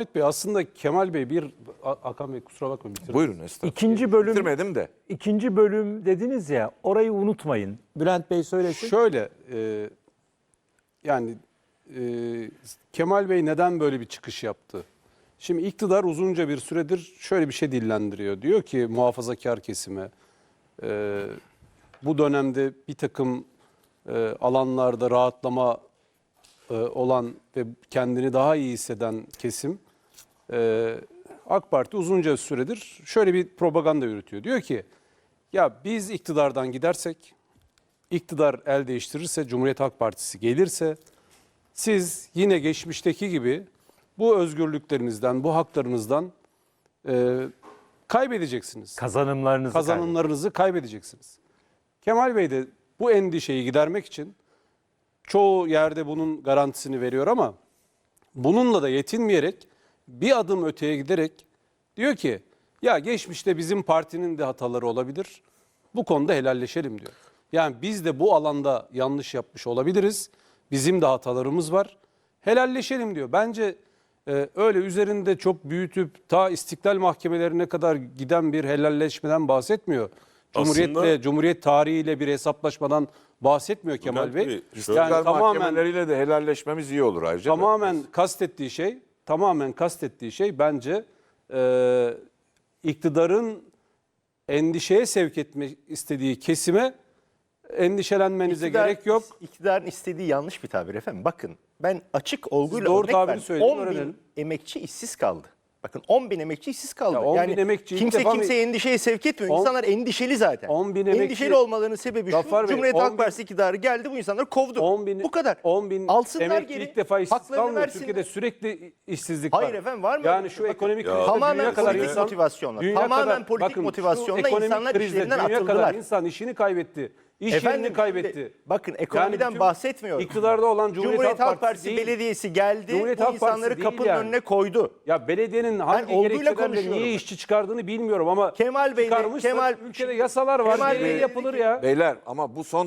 Ahmet Bey aslında Kemal Bey bir Hakan Bey kusura bakmayın. bitirdim. Buyurun estağfurullah. İkinci bölüm Bitirmedim de. ikinci bölüm dediniz ya orayı unutmayın. Bülent Bey söylesin. Şöyle e, yani e, Kemal Bey neden böyle bir çıkış yaptı? Şimdi iktidar uzunca bir süredir şöyle bir şey dillendiriyor. Diyor ki muhafazakar kesime e, bu dönemde bir takım e, alanlarda rahatlama e, olan ve kendini daha iyi hisseden kesim e, AK Parti uzunca süredir şöyle bir propaganda yürütüyor. Diyor ki ya biz iktidardan gidersek iktidar el değiştirirse, Cumhuriyet Halk Partisi gelirse siz yine geçmişteki gibi bu özgürlüklerinizden, bu haklarınızdan e, kaybedeceksiniz. Kazanımlarınızı Kazanımlarınızı kaybedeceksiniz. Kemal Bey de bu endişeyi gidermek için çoğu yerde bunun garantisini veriyor ama bununla da yetinmeyerek bir adım öteye giderek diyor ki ya geçmişte bizim partinin de hataları olabilir. Bu konuda helalleşelim diyor. Yani biz de bu alanda yanlış yapmış olabiliriz. Bizim de hatalarımız var. Helalleşelim diyor. Bence e, öyle üzerinde çok büyütüp ta istiklal mahkemelerine kadar giden bir helalleşmeden bahsetmiyor. Cumhuriyetle, Aslında- Cumhuriyet tarihiyle bir hesaplaşmadan bahsetmiyor Kemal Bey. Bey, Yani İstiklal tamamen mahkemeleriyle de helalleşmemiz iyi olur ayrıca. tamamen kastettiği şey, tamamen kastettiği şey bence e, iktidarın endişeye sevk etmek istediği kesime endişelenmenize İktidar- gerek yok. İktidarın istediği yanlış bir tabir efendim. Bakın ben açık olguyla doğru örnek verdim. söyleyin, 10 bin öğrenelim. emekçi işsiz kaldı. Bakın 10 bin emekçi işsiz kaldı. Ya 10 bin yani emekçi ilk kimse defa mı- kimseye endişeye sevk etmiyor. On- İnsanlar endişeli zaten. 10 bin emekçi- Endişeli olmalarının sebebi şu. Bey, Cumhuriyet 10 Halk bin- Partisi iktidarı geldi bu insanları kovdu. 10 bin, bu kadar. 10 bin Alsınlar emekçi geri, ilk defa işsiz haklarını kalmıyor. versinler. Türkiye'de sürekli işsizlik var. Hayır efendim, var mı öyle Yani bir şu şey? Bakın, ekonomik Ya. krizde Tamamen dünya kadar politik insan, motivasyonla, tamamen kadar- politik bakın, şu motivasyonla ekonomik insanlar krizde işlerinden dünya atıldılar. kadar insan işini kaybetti. İş Efendim, yerini kaybetti. şimdi bakın, ekonomiden bütün bahsetmiyorum. İktidarda olan Cumhuriyet, Cumhuriyet, Halk Partisi değil. Belediyesi geldi. Cumhuriyet bu Halk Partisi insanları değil kapının yani. önüne koydu. Ya belediyenin hangi olguyla gerekçelerle niye işçi çıkardığını bilmiyorum ama Kemal Bey'le- çıkarmışsa Kemal- ülkede yasalar var. Kemal gereği Bey- yapılır ya. Beyler ama bu son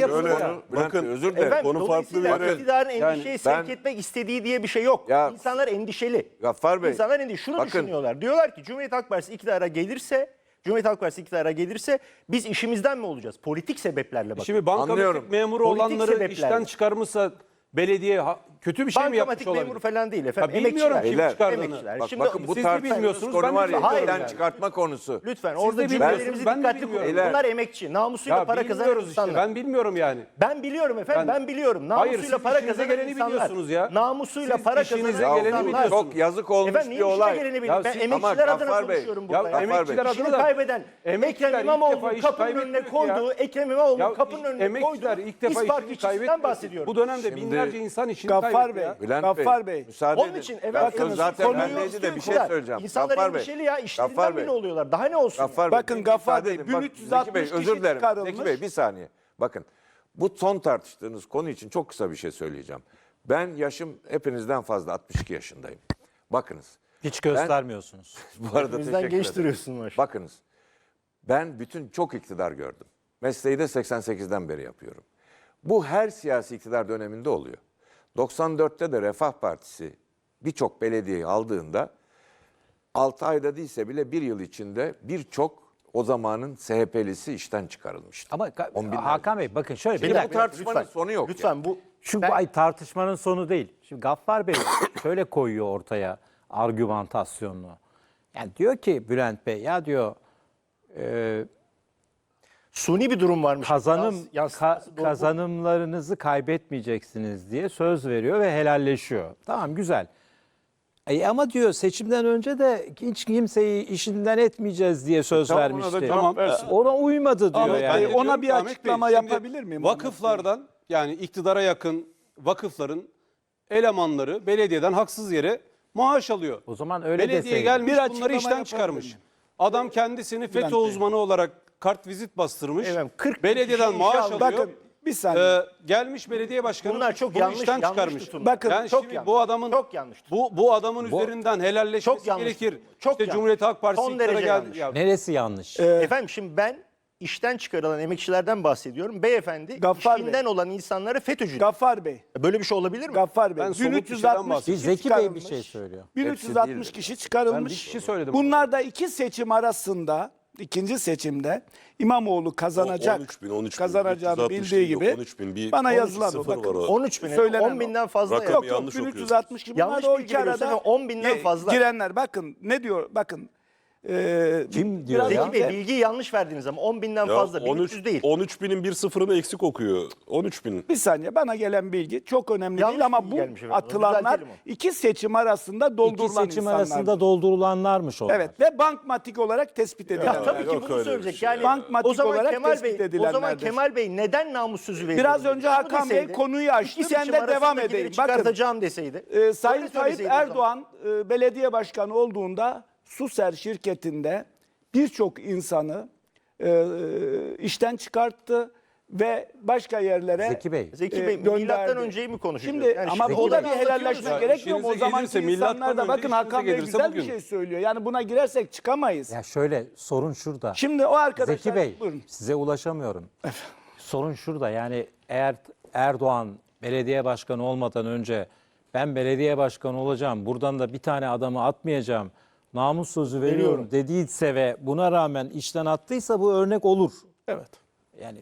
yapılır Öyle- ya. Bakın, Bey, özür dilerim. Efendim, Konu farklı bir yere- iktidarın Yani endişeye ben- sevk etmek istediği diye bir şey yok. Ya- İnsanlar endişeli. Gaffar Bey, İnsanlar endişeli. Şunu bakın- düşünüyorlar. Diyorlar ki Cumhuriyet Halk Partisi iktidara gelirse Cumhuriyet Halk Partisi iktidara gelirse biz işimizden mi olacağız? Politik sebeplerle bakın. Şimdi bankamatik Anlıyorum. memuru Politik olanları sebeplerle. işten çıkarmışsa belediye ha- kötü bir şey mi yapmış Bankamatik olabilir? memuru falan değil efendim. Ya bilmiyorum Emekçiler. kim Beyler, çıkardığını. Emekçiler. Bak, Şimdi bakın bu siz de tartıştığınız bilmiyorsunuz, konu ben de var ya bilmiyorum yani. çıkartma konusu. Lütfen orada bilmiyorsunuz, cümlelerimizi ben de dikkatli bilmiyorum. Beyler. Bunlar emekçi. Namusuyla Ya para kazanan bilmiyoruz işte. insanlar. Ben bilmiyorum yani. Ben biliyorum efendim Ben- ben, biliyorum. Hayır, Namusuyla siz para işinize kazanan geleni insanlar. biliyorsunuz ya. Namusuyla Siz para işinize kazanan geleni insanlar. biliyorsunuz. Çok yazık olmuş Efendim bir niye işine geleni Ya? Ben siz- emekçiler adına Gaffar Bey, konuşuyorum Ya burada. Emekçiler İşini adına da kaybeden emekçiler Ekrem ilk İmamoğlu defa iş kapının önüne kaybetmiyor ki ya. koyduğu, Ekrem İmamoğlu Ya kapının önüne emekçiler koyduğu ilk defa işçisinden kaybetmiyor. bahsediyorum. Bu dönemde Şimdi- binlerce insan işini Gaffar kaybetti Bey, ya. Bülent Gaffar Bey, Bey. müsaade Onun edin. için Ben evet söz zaten konuyu bendeydi de bir şey söyleyeceğim. İnsanlar Gaffar Bey, endişeli ya işlerinden Gaffar bile Bey. oluyorlar. Daha ne olsun? Gaffar Bey, Bakın bir Gaffar müsaade Bey, edin. Bak, 1360 Zeki Bey, kişi özür dilerim. çıkarılmış. Zeki Bey bir saniye. Bakın bu son tartıştığınız konu için çok kısa bir şey söyleyeceğim. Ben yaşım hepinizden fazla 62 yaşındayım. Bakınız. Hiç göstermiyorsunuz. Bu arada Bizden teşekkür genç ederim. duruyorsun maşallah. Bakınız. Ben bütün çok iktidar gördüm. Mesleği de 88'den beri yapıyorum. Bu her siyasi iktidar döneminde oluyor. 94'te de Refah Partisi birçok belediyeyi aldığında 6 ayda değilse bile bir yıl içinde birçok o zamanın SHP'lisi işten çıkarılmıştı. Ama. Hakan Bey bakın şöyle bir Şimdi dakika. bu tartışmanın sonu yok. Lütfen yani. bu Şu Ben- ay tartışmanın sonu değil. Şimdi Gaffar Bey şöyle koyuyor ortaya argümantasyonunu. Yani diyor ki Bülent Bey ya diyor e, suni bir durum varmış. kazanım Yans- ka- doğru. kazanımlarınızı kaybetmeyeceksiniz diye söz veriyor ve helalleşiyor. Tamam güzel. E ama diyor seçimden önce de hiç kimseyi işinden etmeyeceğiz diye söz Tamam, ona da vermişti. cevap versin. Ona uymadı diyor Ahmet yani. Bey, ona diyorum bir Ahmet açıklama Bey, şimdi yapabilir miyim Vakıflardan yani iktidara yakın vakıfların elemanları belediyeden haksız yere maaş alıyor. O zaman öyle Belediye deseydin. gelmiş Bir bunları açıklama işten yapabilir çıkarmış. miyim? Adam kendisini FETÖ Bey. uzmanı olarak kart vizit bastırmış. Evet, 40 belediyeden kişi maaş alıyor. Bakın bir saniye. Ee, gelmiş belediye başkanı Bunlar çok bunu yanlış- işten yanlış çıkarmış. tutumlar. Bakın, yani çok şimdi yanlış. bu adamın Çok yanlış bu bu adamın üzerinden helalleşmesi Çok yanlış gerekir. tutum. Çok işte yanlış. Cumhuriyet Halk Partisi Son iktidara derece geldi. yanlış. Ya, Neresi yanlış? Efendim şimdi ben işten çıkarılan emekçilerden bahsediyorum. Beyefendi Gaffar Bey. işinden olan insanları FETÖ'cü. Gaffar Bey. Böyle bir şey olabilir mi? Gaffar Bey. Ben somut bir şeyden 1360 bahsediyorum. kişi Zeki Bey bir çıkarılmış. şey söylüyor. 1360 değildir. kişi Ben bir çıkarılmış. kişi söyledim. Bunlar da iki seçim arasında ikinci seçimde İmamoğlu kazanacak. 13 bin, 13 bin, kazanacağını 360 bildiği değil, yok, gibi 13 bin, bir bana 12 yazılan o. sıfır Bakın, o. 13 bin, Söylenen 10 o. binden fazla. Rakam. Yok yok yanlış 1360 gibi. Yanlış Bunlar da o bilgi iki arada veriyorsun ama 10 binden fazla. girenler. Bakın ne diyor bakın. E, Kim diyor biraz ya? Zeki Bey bilgiyi yanlış verdiniz ama 10 binden Ya fazla. 13, 1300 değil. 13 binin bir sıfırını eksik okuyor. 13 bin. Bir saniye bana gelen bilgi çok önemli Yanlış değil ama bilgi bu gelmiş efendim. atılanlar Düzeltelim onu. iki seçim arasında İki doldurulan seçim insanlar. arasında doldurulanlarmış onlar. Evet ve bankmatik olarak tespit Ya edilen. tabii ki yok bunu öyle bir söyleyecek. şey. Yani Bankmatik o zaman olarak Kemal tespit Bey, o zaman edilenlerdir. Kemal Bey neden namus sözü veriyor? Biraz önce Şunu Hakan Bey deseydi, konuyu açtı. iki Ben seçim de devam edeyim. Bakın Çıkartacağım deseydi. e, Sayın Öyle Tayyip söyleseydi o zaman. Erdoğan e, belediye başkanı olduğunda Suser şirketinde birçok insanı e, e, işten çıkarttı ve başka yerlere Zeki Bey. Zeki e, Bey gönderdi. milattan önceyi mi konuşuyoruz? Şimdi Yani ama Zeki o da bir helalleşme Ya gerekmiyor mu? O işinize zamanki gelirse, insanlar da önce bakın işinize Hakan Bey gelirse güzel bugün. bir şey söylüyor. Yani buna girersek çıkamayız. Ya şöyle sorun şurada. Şimdi o arkadaşlar Zeki Bey buyurun. size ulaşamıyorum. Sorun şurada yani eğer Erdoğan belediye başkanı olmadan önce ben belediye başkanı olacağım buradan da bir tane adamı atmayacağım namus sözü veriyorum Veriyorum. dediyse ve buna rağmen işten attıysa bu örnek olur. Evet. Yani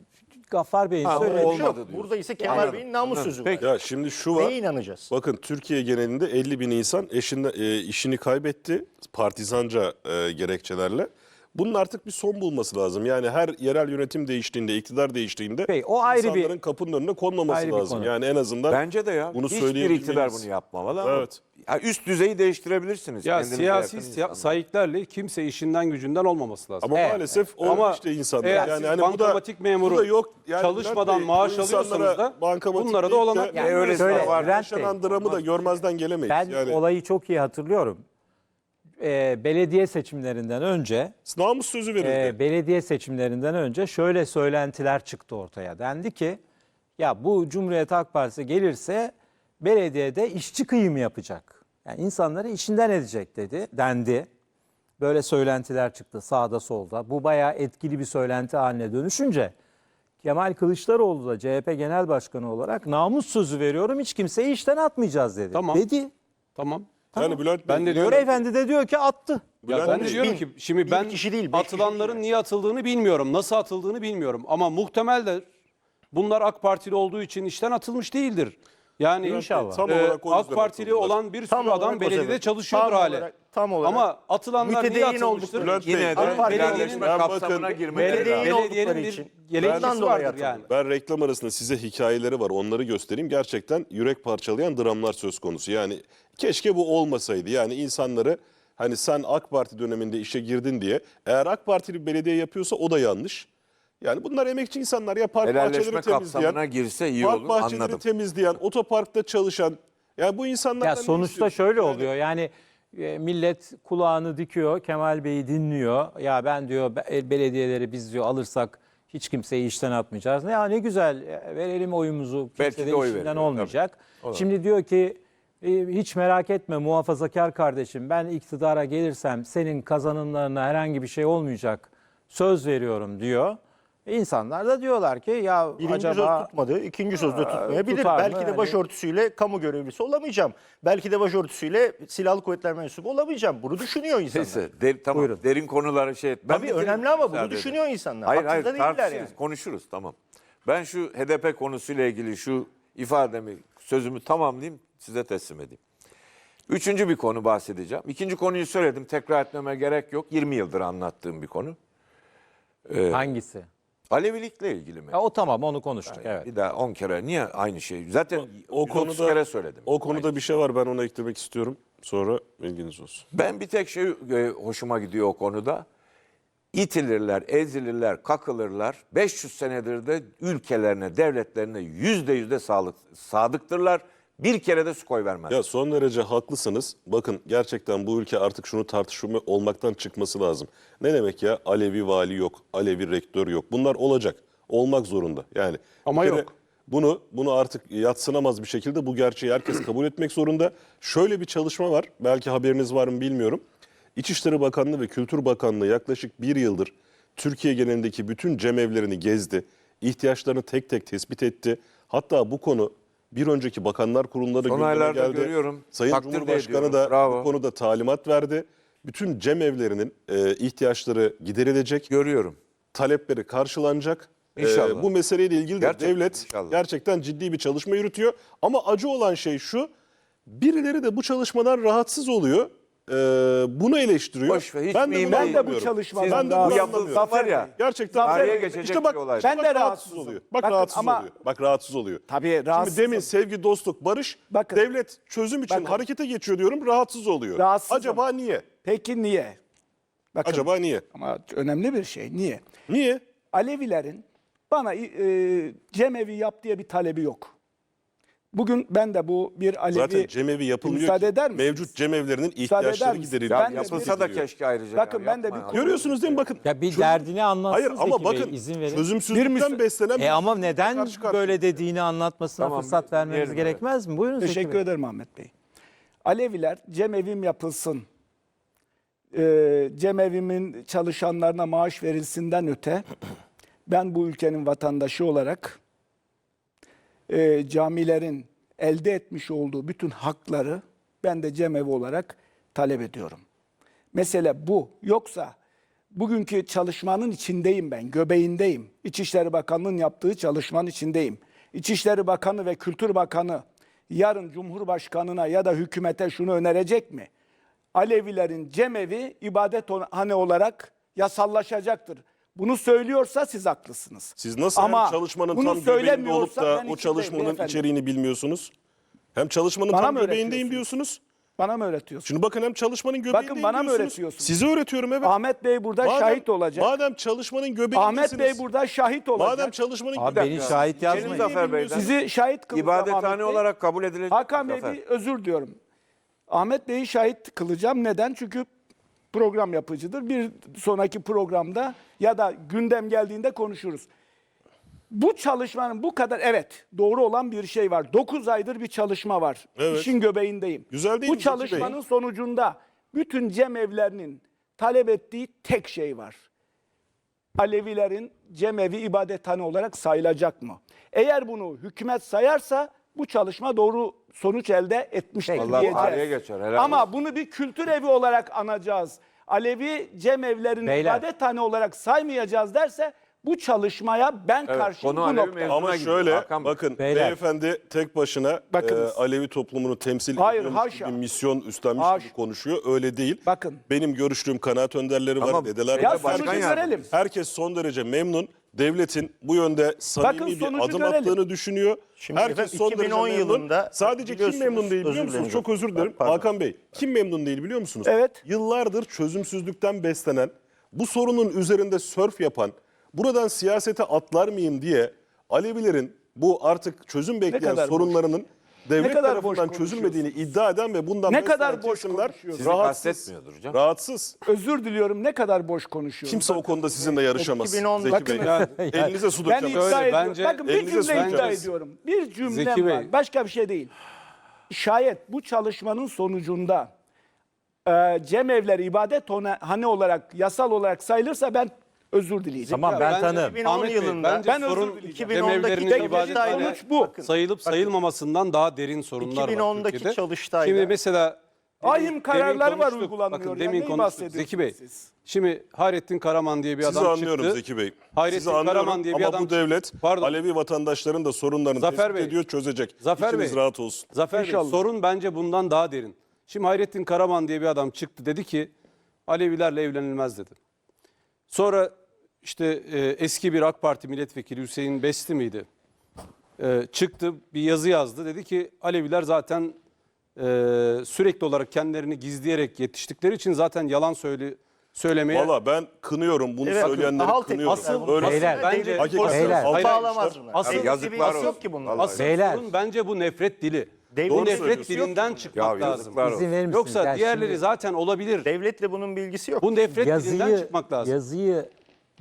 Gaffar Bey'in söylediği bir şey olmadı diyorsun. Burada ise Kemal Anladım. Bey'in namus sözü Peki. var. Ya şimdi şu var. Neye inanacağız? Bakın Türkiye genelinde 50 bin insan eşinde, e, işini kaybetti partizanca e, gerekçelerle. Bunun artık bir son bulması lazım. Yani her yerel yönetim değiştiğinde, iktidar değiştiğinde Peki, o ayrı bir- insanların kapının önüne konmaması bir lazım. Yani en azından Bence de ya. bunu Hiçbir söyleyebilmeliyiz. iktidar bunu yapmamalı ama Evet. Ya üst düzeyi değiştirebilirsiniz. Ya kendinize siyasi yakın siya- insanlar. sayıklarla kimse işinden gücünden olmaması lazım. Ama Evet. maalesef o Ama işte insanlar. eğer yani siz hani bu da, bankamatik memuru bu da yok. Yani çalışmadan Bülent Bey, maaş bu insanlara alıyorsanız da bankamatik bunlara da deyip olanak de E, öyle Şöyle, var. Bülent Bey, yaşanan dramı da görmezden gelemeyiz. ben yani olayı çok iyi hatırlıyorum. Ee, belediye seçimlerinden önce namus sözü verildi. e, belediye seçimlerinden önce şöyle söylentiler çıktı ortaya. Dendi ki ya bu Cumhuriyet Halk Partisi gelirse belediyede işçi kıyımı yapacak. Yani insanları işinden edecek dedi, dendi. Böyle söylentiler çıktı sağda solda. Bu bayağı etkili bir söylenti haline dönüşünce Kemal Kılıçdaroğlu da CHP Genel Başkanı olarak namus sözü veriyorum hiç kimseyi işten atmayacağız dedi. Tamam. Dedi. Tamam. yani Bülent Ben de diyorum- Beyefendi de diyor ki attı. Ya Bülent ben de Bey, diyorum ki şimdi ben kişi değil, beş kişi atılanların niye atıldığını bilmiyorum. Nasıl atıldığını bilmiyorum. Ama muhtemel de bunlar AK Partili olduğu için işten atılmış değildir. Yani İnşallah. Tam e, olarak o AK yüzden Partili atıldılar. olan bir sürü Tam olarak adam o belediyede sebep. çalışıyordur Tam hala. olarak- tam olarak. Ama atılanlar niye Mütedeyyin atılmıştır? oldukları Bey, Yine de Ama helalleşme belediyenin- Ben kapsamına bakın- girmeleri Belediyenin lazım. oldukları Belediyenin bir için. gerekçesi Bundan dolayı vardır atıldı. yani. Ben reklam arasında size hikayeleri var. Onları göstereyim. Gerçekten yürek parçalayan dramlar söz konusu. Yani keşke bu olmasaydı. Yani insanları hani sen AK Parti döneminde işe girdin diye eğer AK Partili bir belediye yapıyorsa o da yanlış. Yani bunlar emekçi insanlar ya park Helalleşme bahçeleri temizleyen, girse iyi park olur bahçeleri anladım. temizleyen, otoparkta çalışan ya bu insanlar Ya sonuçta şöyle oluyor yani e, millet kulağını dikiyor Kemal Bey'i dinliyor. Ya ben diyor be- e, belediyeleri biz diyor alırsak hiç kimseyi işten atmayacağız. Ya ne güzel e, verelim oyumuzu Belki kimse de de oy işinden veriyor, olmayacak. Şimdi diyor ki e, hiç merak etme muhafazakar kardeşim ben iktidara gelirsem senin kazanımlarına herhangi bir şey olmayacak söz veriyorum diyor. E, İnsanlar da diyorlar ki ya Birinci acaba söz tutmadı, ikinci söz de tutmayabilir. tutar mı? Belki de Hani- başörtüsüyle kamu görevlisi olamayacağım. Belki de başörtüsüyle silahlı kuvvetler mensubu olamayacağım. Bunu düşünüyor insanlar. Neyse der, tamam Buyurun. derin konulara şey et. Ben Tabii önemli ama bunu düşünüyor insanlar. Hayır Haksız hayır da değiller tartışırız, yani. konuşuruz tamam. Ben şu HDP konusuyla ilgili şu ifademi, sözümü tamamlayayım size teslim edeyim. Üçüncü bir konu bahsedeceğim. İkinci konuyu söyledim tekrar etmeme gerek yok. 20 yıldır anlattığım bir konu. hangisi? Alevilikle ilgili mi? Ya o tamam onu konuştuk evet. Bir daha 10 kere niye aynı şey? Zaten o 130 konuda kere söyledim. O konuda bir şey var ben ona eklemek istiyorum. Sonra bilginiz olsun. Ben bir tek şey e, hoşuma gidiyor o konuda. İtilirler, ezilirler, kakılırlar. 500 senedir de ülkelerine, devletlerine yüzde yüzde sağlık, sadıktırlar. Bir kere de su koy vermez. Ya son derece haklısınız. Bakın gerçekten bu ülke artık şunu tartışma olmaktan çıkması lazım. Ne demek ya Alevi vali yok, Alevi rektör yok. Bunlar olacak. Olmak zorunda. Yani Ama bir kere yok. Bunu bunu artık yatsınamaz bir şekilde bu gerçeği herkes kabul etmek zorunda. Şöyle bir çalışma var. Belki haberiniz var mı bilmiyorum. İçişleri Bakanlığı ve Kültür Bakanlığı yaklaşık bir yıldır Türkiye genelindeki bütün cemevlerini gezdi. ihtiyaçlarını tek tek tespit etti. Hatta bu konu bir önceki Bakanlar Son gündeme aylarda geldi. görüyorum. Sayın Takdir de Cumhurbaşkanı ediyorum. da Bravo. bu konuda talimat verdi. Bütün cemevlerinin e, ihtiyaçları giderilecek Görüyorum. talepleri karşılanacak. İnşallah. Ee, bu meseleyle ilgili de Gerçekten devlet inşallah. gerçekten ciddi bir çalışma yürütüyor. Ama acı olan şey şu, birileri de bu çalışmadan rahatsız oluyor. Ee, bunu eleştiriyor. Boş ver, hiç ben de bunu. Ben de bu anlamıyorum. çalışmadan Ben de bunu rahatsız- anlamıyorum. Zafer ya. Gerçekten Zafer- Tarihe geçecek İşte bak, bir olay. Ben de bak rahatsız oluyor. Bak Bakın rahatsız ama- oluyor. Bak rahatsız oluyor. Tabii rahatsızım. Şimdi demin sevgi, dostluk, barış, Bakın. devlet çözüm için Bakın. harekete geçiyor diyorum, rahatsız oluyor. Rahatsızım. Acaba niye? Peki niye? Bakın, Acaba niye? Ama önemli bir şey. Niye? Niye? Alevilerin bana e, cemevi yap diye bir talebi yok. Bugün ben de bu bir Alevi... Zaten cemevi yapılmıyor Müsaade ki. eder misiniz? Mevcut cemevlerinin ihtiyaçları gideriliyor. Ben de Yapılsa da keşke ayrıca. Bakın ya, ben de yapmayın bir- Allah. Görüyorsunuz değil mi bakın. Ya bir çözüm- derdini anlatsın Hayır ama Zeki Bey, bakın izin verin. çözümsüzlükten Bir beslenen E ama neden karşı böyle dediğini anlatmasına Tamam, fırsat vermemiz gerekmez mi? Buyurun Zeki Teşekkür Bey. ederim Ahmet Bey. Aleviler cemevim yapılsın, e, cemevimin çalışanlarına maaş verilsinden öte ben bu ülkenin vatandaşı olarak e, camilerin elde etmiş olduğu bütün hakları ben de cemevi olarak talep ediyorum. Mesele bu. Yoksa bugünkü çalışmanın içindeyim ben, göbeğindeyim. İçişleri Bakanlığı'nın yaptığı çalışmanın içindeyim. İçişleri Bakanı ve Kültür Bakanı yarın Cumhurbaşkanı'na ya da hükümete şunu önerecek mi? Alevilerin cemevi ibadethane olarak yasallaşacaktır. Bunu söylüyorsa siz haklısınız. Siz nasıl Ama hem çalışmanın tam göbeğinde olup da o çalışmanın içeriğini bilmiyorsunuz? Hem çalışmanın Bana tam göbeğindeyim diyorsunuz. Bana mı öğretiyorsunuz? Şimdi bakın hem çalışmanın göbeğindeyim bana mı diyorsunuz. öğretiyorsunuz? Size öğretiyorum evet. Ahmet Bey burada Madem- şahit olacak. Madem çalışmanın göbeğindesiniz. Ahmet Bey burada şahit olacak. Madem çalışmanın Abi göbeğindesiniz. beni şahit Geçelim yazmayın. Zafer Bey'den. Sizi şahit kılacağım İbadethane Ahmet Bey. olarak kabul edilecek. Hakan Bey Zafer. bir özür diliyorum. Ahmet Bey'i şahit kılacağım. Neden? Çünkü program yapıcıdır. Bir sonraki programda ya da gündem geldiğinde konuşuruz. Bu çalışmanın bu kadar evet doğru olan bir şey var. 9 aydır bir çalışma var. Evet. İşin göbeğindeyim. Güzel değil Bu mi Bey? çalışmanın sonucunda bütün cemevlerinin talep ettiği tek şey var. Alevilerin cemevi ibadethane olarak sayılacak mı? Eğer bunu hükümet sayarsa bu çalışma doğru sonuç elde etmiştir Vallahi diyeceğiz. tarihe geçer, helal Ama olsun. bunu bir kültür evi olarak anacağız. Alevi cemevlerini Beyler. ibadethane olarak saymayacağız derse bu çalışmaya ben Evet, karşıyım konu bu Alevi noktada. mevzu- Ama Buna gidiyor. şöyle Hakan Bey. bakın Beyler. beyefendi tek başına Bakınız. e, Alevi toplumunu temsil Hayır, ediyormuş haşa. gibi misyon üstlenmiş Haşa. gibi konuşuyor. Öyle değil. Bakın. Benim görüştüğüm kanaat önderleri var, Ama dedeler Ya var. başkan sonucu yardımcısı. görelim. herkes son derece memnun. Devletin bu yönde samimi Bakın bir adım görelim. attığını düşünüyor. Şimdi herkes efendim, son derece 2010 memnun. yılında Sadece kim memnun değil biliyor musunuz? Çok özür dilerim. Pardon. Hakan Bey, kim memnun değil biliyor musunuz? Evet. Yıllardır çözümsüzlükten beslenen, bu sorunun üzerinde sörf yapan, buradan siyasete atlar mıyım diye Alevilerin bu artık çözüm bekleyen kadar boş. Devlet kadar boş tarafından çözülmediğini iddia eden ve bundan Ne kadar boş kesimler konuşuyorsun. Sizi rahatsız. kastetmiyordur canım. Rahatsız. Özür diliyorum ne kadar boş konuşuyorum. Kimse o konuda sizinle yarışamaz. 2010 Zeki Bey. Elinize su Ben dökemez. iddia ediyorum. bence- Bakın bir Elinize cümle iddia ediyorum. Bir cümlem Zeki Bey. var. Başka bir şey değil. Şayet bu çalışmanın sonucunda e, cemevleri ibadethane olarak yasal olarak sayılırsa ben özür dileyeceğim. Tamam ben Bence- tanım. 2010 Ahmet Bey, yılında bence Ben özür sorun dileyeceğim. 2010'daki cemevlerinin Çalıştay ibadethane sonuç bu. sayılıp sayılmamasından daha derin sorunlar var 2010'daki Türkiye'de. Çalıştay'da- Şimdi mesela Ahim demin kararları var konuştuk. uygulanmıyor. Bakın Ya, demin neyi konuştuk bahsediyorsunuz Zeki Bey. siz? Şimdi Hayrettin Karaman diye bir Sizi adam anlıyorum çıktı. Zeki Bey. Hayrettin Sizi anlıyorum Karaman diye bir ama adam bu devlet. Pardon. Alevi vatandaşların da sorunlarını Zafer tespit Bey. ediyor, çözecek. Zafer İçiniz Bey. rahat olsun. Zafer Bey İnşallah. sorun bence bundan daha derin. Şimdi Hayrettin Karaman diye bir adam çıktı dedi ki Alevilerle evlenilmez dedi. Sonra işte e, eski bir AK Parti milletvekili Hüseyin Besti miydi? E, çıktı bir yazı yazdı. Dedi ki Aleviler zaten e, sürekli olarak kendilerini gizleyerek yetiştikleri için zaten yalan söyle söylemeye Valla ben kınıyorum bunu Evet, söyleyenleri halt kınıyorum. Asıl- Öyle Beyler, bence- Hakikaten Beyler. halt Bağlamaz etmişler. bunlar. Asıl- Devlet Yazıklar olsun. yok ki bunlar. Vallahi. Asıl Beyler. sorun bence bu nefret dili. Devlet Bu nefret söylüyorsun. dilinden Ya çıkmak lazım. yazıklar olsun. İzin verir misiniz? Yoksa Yani diğerleri şimdi zaten olabilir. Devletle bunun bilgisi yok. Bu nefret dilinden yazıyı, çıkmak lazım. yazıyı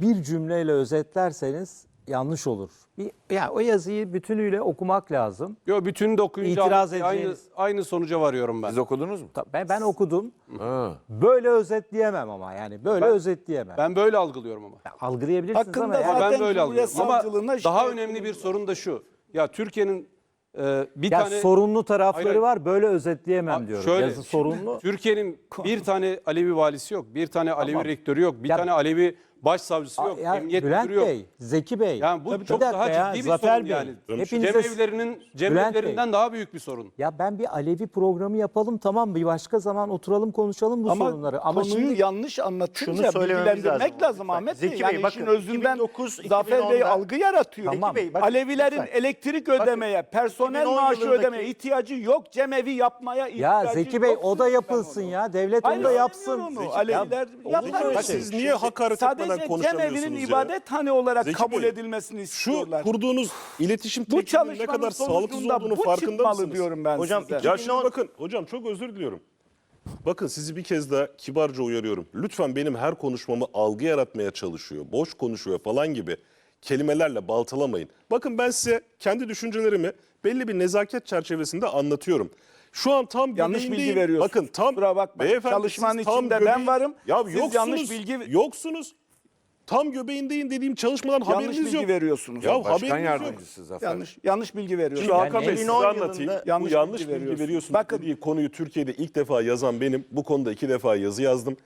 bir cümleyle özetlerseniz yanlış olur. Bir, ya o yazıyı bütünüyle okumak lazım. Yo bütünü de okuyunca İtiraz aynı, aynı, edeceğiniz- aynı sonuca varıyorum ben. Siz okudunuz mu? Ta- Ben, ben okudum. Ha. Böyle özetleyemem ama yani böyle Ben- özetleyemem. Ben böyle algılıyorum ama. Ya algılayabilirsiniz Hakkında ama yani- Ama Zaten ben böyle Cumhuriyet alıyorum. Ama savcılığına daha şikayet önemli bir sorun da şu. Ya Türkiye'nin e, bir ya tane sorunlu tarafları Hayır, hayır. var böyle özetleyemem Ha, diyorum. şöyle, Yazı sorunlu. Türkiye'nin bir tane Alevi valisi yok, bir tane Alevi Tamam. rektörü yok, bir Ya- tane Alevi başsavcısı yok, Ya emniyet Bülent müdürü yok. Bey, Zeki Bey. Yani bu Tabii, çok bir daha ya, ciddi bir Zafer sorun Bey, yani. Hepinize Cemevlerinin, Bülent Bey. cemevlerinden daha büyük bir sorun. Ya ben bir Alevi programı yapalım tamam bir başka zaman oturalım konuşalım bu Ama, sorunları. Ama konuyu şimdi yanlış anlatınca Şunu söylememiz bilgilendirmek lazım. lazım. Ahmet Zeki Bey. Bey, Yani bakın, işin özünden 2009, Zafer Bey 2010'da algı yaratıyor. Tamam. Zeki Bey, bakın, Alevilerin lütfen. elektrik ödemeye, personel 2010 maaşı yılındaki- ödemeye ihtiyacı yok. Cemevi yapmaya ihtiyacı ya Zeki Bey yok o da yapılsın ya. Devlet onu da yapsın. Ya, Aleviler yapar şey? Siz niye hakaret etmeden Sadece konuşamıyorsunuz cemevinin ya? ibadethane olarak Zeki kabul Bey, edilmesini Şu istiyorlar. kurduğunuz iletişim bu tekniğinin ne çalışmanın kadar sağlıksız sonucunda olduğunu bu farkında çıkmalı mısınız? diyorum ben Hocam, size. Ya 2010 şimdi bakın hocam çok özür diliyorum. Bakın sizi bir kez daha kibarca uyarıyorum. Lütfen benim her konuşmamı algı yaratmaya çalışıyor, boş konuşuyor falan gibi kelimelerle baltalamayın. Bakın ben size kendi düşüncelerimi belli bir nezaket çerçevesinde anlatıyorum. Şu an tam Yanlış göbeğindeyim. bilgi veriyorsun. Bakın tam Kusura bakmayın. beyefendi, Çalışmanın siz tam içinde ben varım. Ya Siz yoksunuz. yanlış bilgi- Yoksunuz. Tam göbeğindeyim dediğim çalışmadan Yanlış haberiniz bilgi yok. veriyorsunuz. Ya Başkan haberiniz yardımcısı Zafer. Yanlış yanlış bilgi veriyorsunuz. Şimdi Hakan Bey size 2010 anlatayım. yılında Bu yanlış yanlış bilgi bilgi veriyorsunuz. veriyorsunuz Bakın. dediği konuyu Türkiye'de ilk defa yazan benim. Bu konuda iki defa yazı yazdım.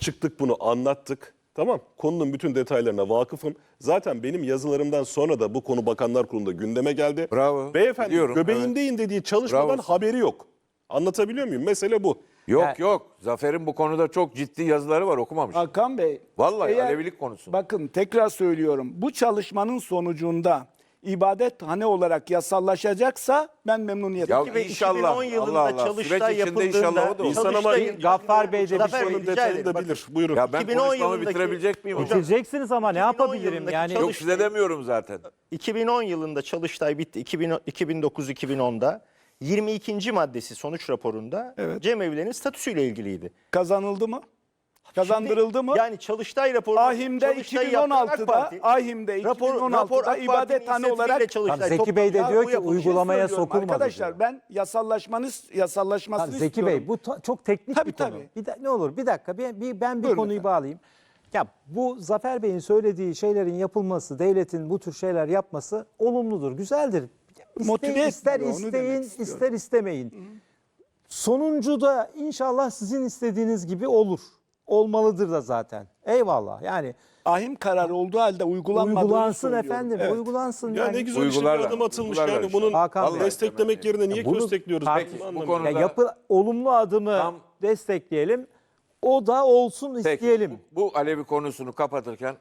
Çıktık bunu anlattık. Tamam konunun bütün detaylarına vakıfım. Zaten benim yazılarımdan sonra da bu konu Bakanlar Kurulu'nda gündeme geldi. Bravo, Beyefendi biliyorum, göbeğindeyim dediği çalışmadan Bravo. haberi yok. Anlatabiliyor muyum? Mesele bu. Yok Ya- yok. Zafer'in bu konuda çok ciddi yazıları var okumamış. Hakan Bey. Vallahi Alevilik konusu. Bakın tekrar söylüyorum. Bu çalışmanın sonucunda ibadethane olarak yasallaşacaksa ben memnuniyetle. Ya Bey, inşallah. 2010 yılında Allah Allah. Çalıştay içinde yapıldığında inşallah o da olur. İnsan ama Çalıştay'ın- Gaffar Bey de bir rica detayını da bilir. Buyurun. Ya ben 2010 konuşmamı yılındaki- bitirebilecek miyim hocam? Bitireceksiniz ama ne 2010 yapabilirim yani? Yok size demiyorum zaten. 2010 yılında Çalıştay bitti. 2009-2010'da 22. maddesi sonuç raporunda Evet. cemevlerinin statüsüyle ilgiliydi. Kazanıldı mı? Kazandırıldı mı? Yani Çalıştay raporu Ahim'de AK 2016'da Parti, Ahim'de rapor, 2016'da rapor Parti'nin ibadethane olarak Çalıştay Zeki. Bey de Ya diyor ki uygulamaya sokulmadı Arkadaşlar diyor. ben yasallaşmanız yasallaşmasını Tamam, Zeki istiyorum. Bey bu ta- çok teknik Tabii, bir konu. tabii. Bir de, ne olur bir dakika bir, bir- ben bir Buyurun konuyu efendim. bağlayayım. Ya bu Zafer Bey'in söylediği şeylerin yapılması, devletin bu tür şeyler yapması olumludur, güzeldir. Motive ister etmiyor, onu demek isteyin, istiyorum. ister istemeyin. Sonuncu da inşallah sizin istediğiniz gibi olur. Olmalıdır da zaten. Eyvallah. Yani Ahim kararı olduğu halde uygulanmadığını uygulansın efendim, Evet. uygulansın. Ya yani. ne güzel işte bir adım atılmış yani işte. bunun Hakan Bey. desteklemek yerine niye bunu köstekliyoruz? Ben bunu bu anlamıyorum. Ya konuda- yapı olumlu adımı Tam- destekleyelim. O da olsun Peki, isteyelim. Bu, bu Alevi konusunu kapatırken